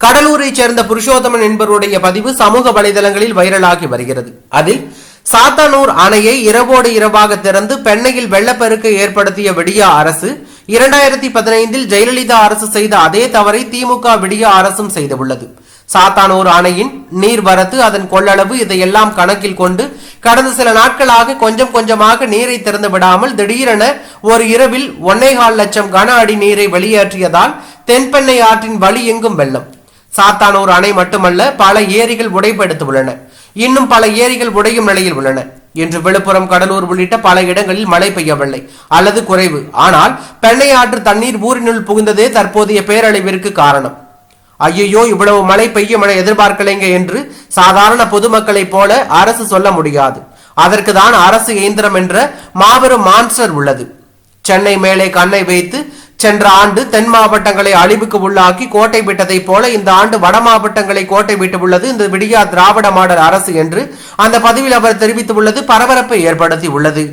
கடலூரைச் சேர்ந்த புருஷோத்தமன் என்பவருடைய பதிவு சமூக வலைதளங்களில் வைரலாகி வருகிறது. அதில் சாத்தானூர் அணையை இரவோடு இரவாக திறந்து பெண்ணையில் வெள்ளப்பெருக்கு ஏற்படுத்திய விடியா அரசு இரண்டாயிரத்தி பதினைந்தில் ஜெயலலிதா அரசு செய்த அதே தவறை திமுக விடியா அரசும் செய்துள்ளது. சாத்தானூர் அணையின் நீர்வரத்து அதன் கொள்ளளவு இதையெல்லாம் கணக்கில் கொண்டு கடந்த சில நாட்களாக கொஞ்சம் கொஞ்சமாக நீரை திறந்து விடாமல் திடீரென ஒரு இரவில் ஒன்னேகால் லட்சம் கன அடி நீரை வெளியேற்றியதால் தென்பெண்ணை ஆற்றின் வழி எங்கும் வெள்ளம். சாத்தானூர் அணை மட்டுமல்ல பல ஏரிகள் உடைப்படுத்தியுள்ளன இன்னும் பல ஏரிகள் உடையும் நிலையில் உள்ளன. இன்று விழுப்புரம் கடலூர் உள்ளிட்ட பல இடங்களில் மழை பெய்யவில்லை. அல்லது குறைவு. ஆனால் பெண்ணை ஆற்று தண்ணீர் ஊரினுள் புகுந்ததே தற்போதைய பேரழிவிற்கு காரணம். ஐயையோ இவ்வளவு மழை பெய்யும் என எதிர்பார்க்கலைங்க என்று சாதாரண பொதுமக்களைப் போல அரசு சொல்ல முடியாது. அதற்கு தான் அரசு இயந்திரம் என்ற மாபெரும் மான்ஸ்டர் உள்ளது. சென்னை மேலே கண்ணை வைத்து சென்ற ஆண்டு தென் மாவட்டங்களை அழிவுக்கு உள்ளாக்கி கோட்டை விட்டதைப் போல இந்த ஆண்டு வட மாவட்டங்களை கோட்டை விட்டு உள்ளது. இந்த விடியா திராவிட மாடல் அரசு என்று அந்த பதிவில் அவர் தெரிவித்துள்ளது. பரபரப்பை ஏற்படுத்தி உள்ளது